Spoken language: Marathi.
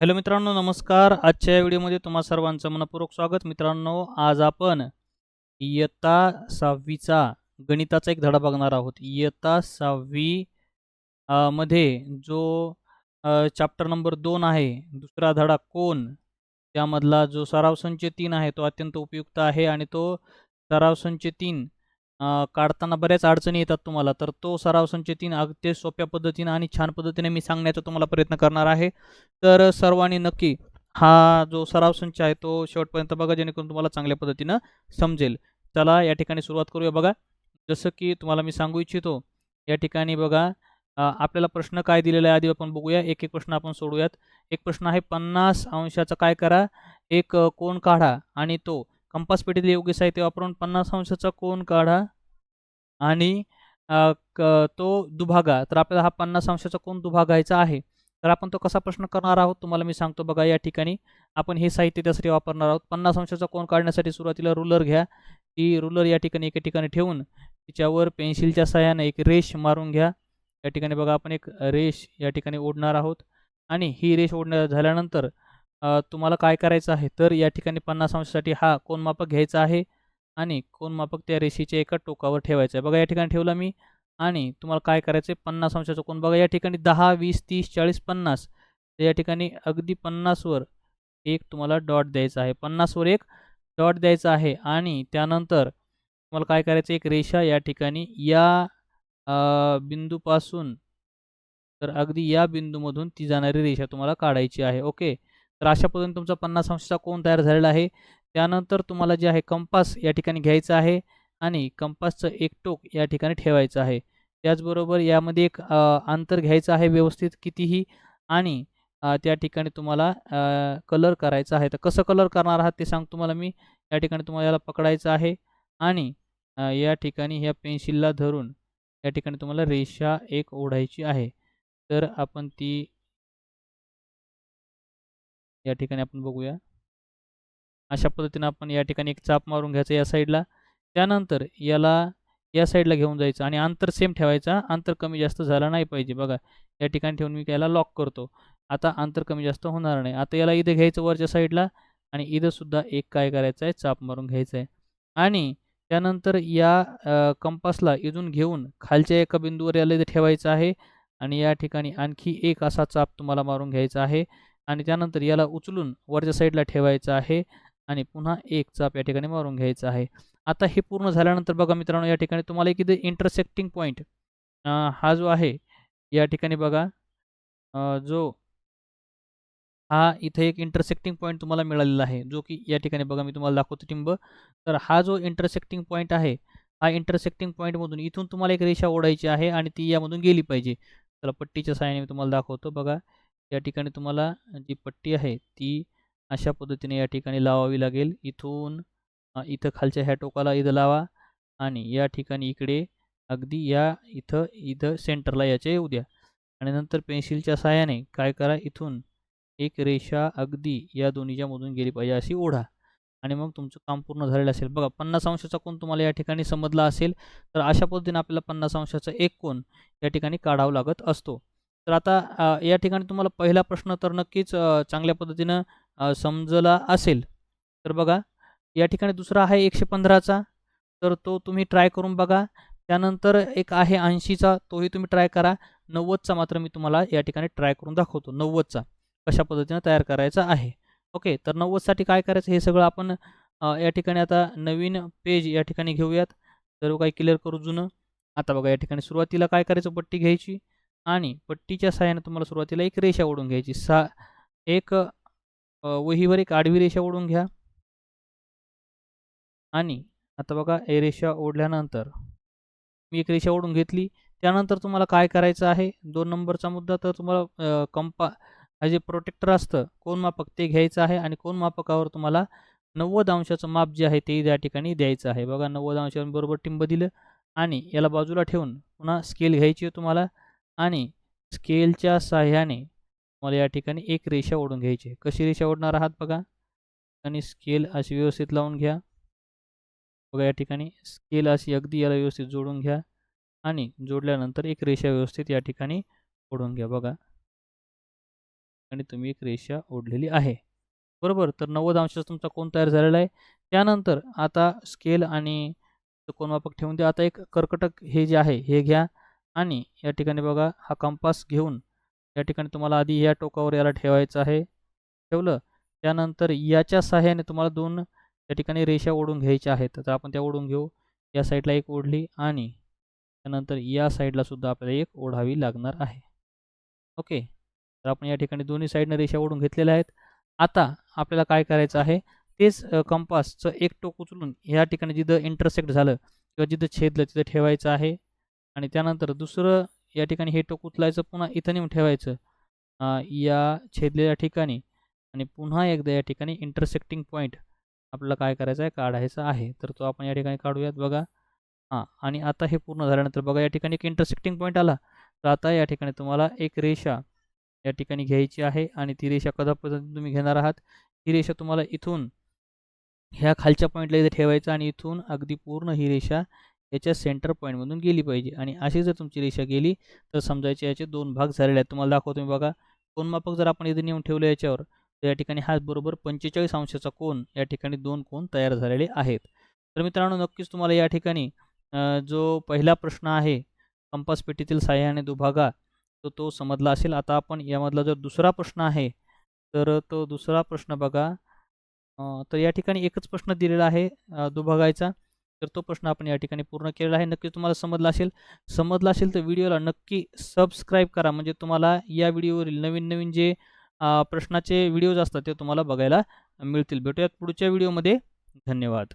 हॅलो मित्रांनो नमस्कार. आजच्या या व्हिडिओमध्ये तुम्हा सर्वांचं मनपूर्वक स्वागत. मित्रांनो आज आपण इयत्ता सहावीचा गणिताचा एक धडा बघणार आहोत. इयत्ता सहावी मध्ये जो चॅप्टर नंबर दोन आहे दुसरा धडा कोण? त्यामधला जो सराव संच तीन आहे तो अत्यंत उपयुक्त आहे आणि तो सराव संच तीन काढताना बऱ्याच अडचणी येतात तुम्हाला. तर तो सराव संच तीन अगदी सोप्या पद्धतीनं आणि छान पद्धतीने मी सांगण्याचा तुम्हाला प्रयत्न करणार आहे. तर सर्वांनी नक्की हा जो सराव संच आहे तो शेवटपर्यंत बघा जेणेकरून तुम्हाला चांगल्या पद्धतीनं समजेल. चला या ठिकाणी सुरुवात करूया बघा. जसं की तुम्हाला मी सांगू इच्छितो या ठिकाणी बघा आपल्याला प्रश्न काय दिलेला आहे आधी आपण बघूया. एक एक प्रश्न आपण सोडूयात. एक प्रश्न आहे पन्नास अंशाचा काय करा? एक कोण काढा? आणि तो. कंपास पेटीतील योग्य साहित्य वापरून पन्नास अंशाचा कोण काढा आणि क तो दुभागा. तर आपल्याला हा पन्नास अंशाचा कोण दुभागायचा आहे. तर आपण तो कसा प्रश्न करणार आहोत? तुम्हाला मी सांगतो बघा या ठिकाणी. आपण हे साहित्य त्यासाठी वापरणार आहोत. पन्नास अंशाचा कोण काढण्यासाठी सुरुवातीला रुलर घ्या. ती रुलर या ठिकाणी एका ठिकाणी ठेवून तिच्यावर पेन्सिलच्या सहाय्याने एक रेष मारून घ्या. या ठिकाणी बघा आपण एक रेष या ठिकाणी ओढणार आहोत. आणि ही रेष ओढण्या झाल्यानंतर तुम्हाला काय करायचं आहे? तर या ठिकाणी पन्नास अंशासाठी हा कोण मापक घ्यायचा आहे आणि कोण मापक त्या रेषेच्या एका टोकावर ठेवायचं आहे. बघा या ठिकाणी ठेवला मी आणि तुम्हाला काय करायचं आहे पन्नास अंशाचा कोण बघा या ठिकाणी दहा वीस तीस चाळीस पन्नास. तर या ठिकाणी अगदी पन्नासवर एक तुम्हाला डॉट द्यायचा आहे. पन्नासवर एक डॉट द्यायचा आहे आणि त्यानंतर तुम्हाला काय करायचं एक रेषा या ठिकाणी या बिंदूपासून तर अगदी या बिंदूमधून ती जाणारी रेषा तुम्हाला काढायची आहे. ओके? तर अशा पद्धतीने तुमचा पन्नास अंशाचा कोण तयार झालेला आहे. त्यानंतर तुम्हाला जे आहे कंपास या ठिकाणी घ्यायचं आहे आणि कंपासचं एक टोक या ठिकाणी ठेवायचं आहे. त्याचबरोबर यामध्ये एक अंतर घ्यायचं आहे व्यवस्थित कितीही आणि त्या ठिकाणी तुम्हाला कलर करायचा आहे. तर कसं कलर करणार आहात ते सांगतो तुम्हाला मी. या ठिकाणी तुम्हाला याला पकडायचं आहे आणि या ठिकाणी ह्या पेन्सिलला धरून या ठिकाणी तुम्हाला रेषा एक ओढायची आहे. तर आपण ती या ठिकाणी आपण बघूया. अशा पद्धतीनं आपण या ठिकाणी एक चाप मारून घ्यायचं या साईडला. त्यानंतर याला या साईडला घेऊन जायचं आणि अंतर सेम ठेवायचा. अंतर कमी जास्त झाला नाही पाहिजे. बघा या ठिकाणी ठेवून मी याला लॉक करतो. आता अंतर कमी जास्त होणार नाही. आता याला इथं घ्यायचं वरच्या साईडला आणि इथं सुद्धा एक काय करायचं आहे? चाप मारून घ्यायचं आहे. आणि त्यानंतर या कंपासला इथून घेऊन खालच्या एका बिंदूवर याला इथं ठेवायचं आहे. आणि या ठिकाणी आणखी एक असा चाप तुम्हाला मारून घ्यायचा आहे. आणि त्यानंतर याला उचलून वरच्या साईडला ठेवायचं आहे आणि पुन्हा एक चाप या ठिकाणी मारून घ्यायचा आहे. आता हे पूर्ण झाल्यानंतर बघा मित्रांनो या ठिकाणी तुम्हाला एक इथे इंटरसेक्टिंग पॉईंट हा जो आहे या ठिकाणी बघा जो हा इथे एक इंटरसेक्टिंग पॉईंट तुम्हाला मिळालेला आहे जो की या ठिकाणी बघा मी तुम्हाला दाखवतो टिंब. तर हा जो इंटरसेक्टिंग पॉईंट आहे हा इंटरसेक्टिंग पॉईंटमधून इथून तुम्हाला एक रेषा ओढायची आहे आणि ती यामधून गेली पाहिजे. चला पट्टीच्या सहाय्याने मी तुम्हाला दाखवतो बघा. या ठिकाणी तुम्हाला जी पट्टी आहे ती अशा पद्धतीने या ठिकाणी लावावी लागेल. इथून इथं खालच्या ह्या टोकाला इथं लावा आणि या ठिकाणी इकडे अगदी या इथं इथं सेंटरला याच्या येऊ द्या. आणि नंतर पेन्सिलच्या सहाय्याने काय करा इथून एक रेषा अगदी या दोन्हीच्या मधून गेली पाहिजे अशी ओढा. आणि मग तुमचं काम पूर्ण झालेलं असेल. बघा पन्नास अंशाचा कोण तुम्हाला या ठिकाणी समजला असेल तर अशा पद्धतीने आपल्याला पन्नास अंशाचा एक कोण या ठिकाणी काढावा लागत असतो. तर आता या ठिकाणी तुम्हाला पहिला प्रश्न तर नक्कीच चांगल्या पद्धतीनं समजला असेल. तर बघा या ठिकाणी दुसरा आहे एकशे पंधराचा. तर तो तुम्ही ट्राय करून बघा. त्यानंतर एक आहे ऐंशीचा तोही तुम्ही ट्राय करा. नव्वदचा मात्र मी तुम्हाला या ठिकाणी ट्राय करून दाखवतो. नव्वदचा कशा पद्धतीनं तयार करायचा आहे. ओके तर नव्वदसाठी काय करायचं? हे सगळं आपण या ठिकाणी आता नवीन पेज या ठिकाणी घेऊयात. सर्व काही क्लिअर करू जुनं. आता बघा या ठिकाणी सुरुवातीला काय करायचं? पट्टी घ्यायची. आणि पट्टीच्या सहाय्याने तुम्हाला सुरुवातीला एक रेषा ओढून घ्यायची. सा एक वहीवर एक आडवी रेषा ओढून घ्या. आणि आता बघा ए रेषा ओढल्यानंतर मी एक रेषा ओढून घेतली. त्यानंतर तुम्हाला काय करायचं आहे? दोन नंबरचा मुद्दा तर तुम्हाला कंपा हा जे प्रोटेक्टर असतं कोण मापक ते घ्यायचं आहे आणि कोण मापकावर तुम्हाला नव्वद अंशाचं माप जे आहे ते या ठिकाणी द्यायचं आहे. बघा नव्वद अंशाबरोबर टिंब दिलं आणि याला बाजूला ठेवून पुन्हा स्केल घ्यायची आहे तुम्हाला. आणि स्केलच्या साह्याने तुम्हाला या ठिकाणी एक रेषा ओढून घ्यायची आहे. कशी रेषा ओढणार आहात बघा. आणि स्केल अशी व्यवस्थित लावून घ्या. बघा या ठिकाणी स्केल अशी अगदी याला व्यवस्थित जोडून घ्या. आणि जोडल्यानंतर एक रेषा व्यवस्थित या ठिकाणी ओढून घ्या बघा. आणि तुम्ही एक रेषा ओढलेली आहे. बरोबर तर नव्वद अंशाचा तुमचा कोण तयार झालेला आहे. त्यानंतर आता स्केल आणि कोणमापक ठेवून द्या. आता एक कर्कटक हे जे आहे हे घ्या. आणि या ठिकाणी बघा हा कंपास घेऊन या ठिकाणी तुम्हाला आधी या टोकावर याला ठेवायचं आहे. ठेवलं. त्यानंतर याच्या सहाय्याने तुम्हाला दोन या ठिकाणी रेषा ओढून घ्यायच्या आहेत. तर आपण त्या ओढून घेऊ. या साईडला एक ओढली आणि त्यानंतर या साईडला सुद्धा आपल्याला एक ओढावी लागणार आहे. ओके. तर आपण या ठिकाणी दोन्ही साईडनं रेषा ओढून घेतलेल्या आहेत. आता आपल्याला काय करायचं आहे? तेच कंपासचं एक टोक उचलून या ठिकाणी जिथं इंटरसेक्ट झालं किंवा जिथं छेदलं तिथं ठेवायचं आहे. आणि त्यानंतर दुसरं या ठिकाणी हे टोक उचलायचं पुन्हा इथं नेऊन ठेवायचं. या छेदलेल्या ठिकाणी आणि पुन्हा एकदा या ठिकाणी इंटरसेक्टिंग पॉईंट आपल्याला काय करायचं आहे? काढायचा आहे. तर तो आपण या ठिकाणी काढूयात बघा. हां आणि आता हे पूर्ण झाल्यानंतर बघा या ठिकाणी एक इंटरसेक्टिंग पॉईंट आला. तर आता या ठिकाणी तुम्हाला एक रेषा या ठिकाणी घ्यायची आहे आणि ती रेषा कदापर्यंत तुम्ही घेणार आहात. ही रेषा तुम्हाला इथून ह्या खालच्या पॉईंटला इथे ठेवायचं आणि इथून अगदी पूर्ण ही रेषा याच्या सेंटर पॉईंटमधून गेली पाहिजे. आणि अशी जर तुमची रेषा गेली तर समजायचे याचे दोन भाग झालेले आहेत. तुम्हाला दाखवतो मी बघा. कोणमापक जर आपण इथे नेऊन ठेवलं याच्यावर तर या ठिकाणी हा बरोबर पंचेचाळीस अंशाचा कोण या ठिकाणी दोन कोण तयार झालेले आहेत. तर मित्रांनो नक्कीच तुम्हाला या ठिकाणी जो पहिला प्रश्न आहे कंपास पेटीतील साह्याने दुभागा तो तो समजला असेल. आता आपण यामधला जो दुसरा प्रश्न आहे तर तो दुसरा प्रश्न बघा. तर या ठिकाणी एकच प्रश्न दिलेला आहे दुभागायचा. तर तो प्रश्न आपण या ठिकाणी पूर्ण केलेला आहे. नक्की तुम्हाला समजला असेल. समजला असेल तर व्हिडिओला नक्की सबस्क्राईब करा. म्हणजे तुम्हाला या व्हिडिओवरील नवीन नवीन जे प्रश्नाचे व्हिडिओज असतात ते तुम्हाला बघायला मिळतील. भेटूयात पुढच्या व्हिडिओमध्ये. धन्यवाद.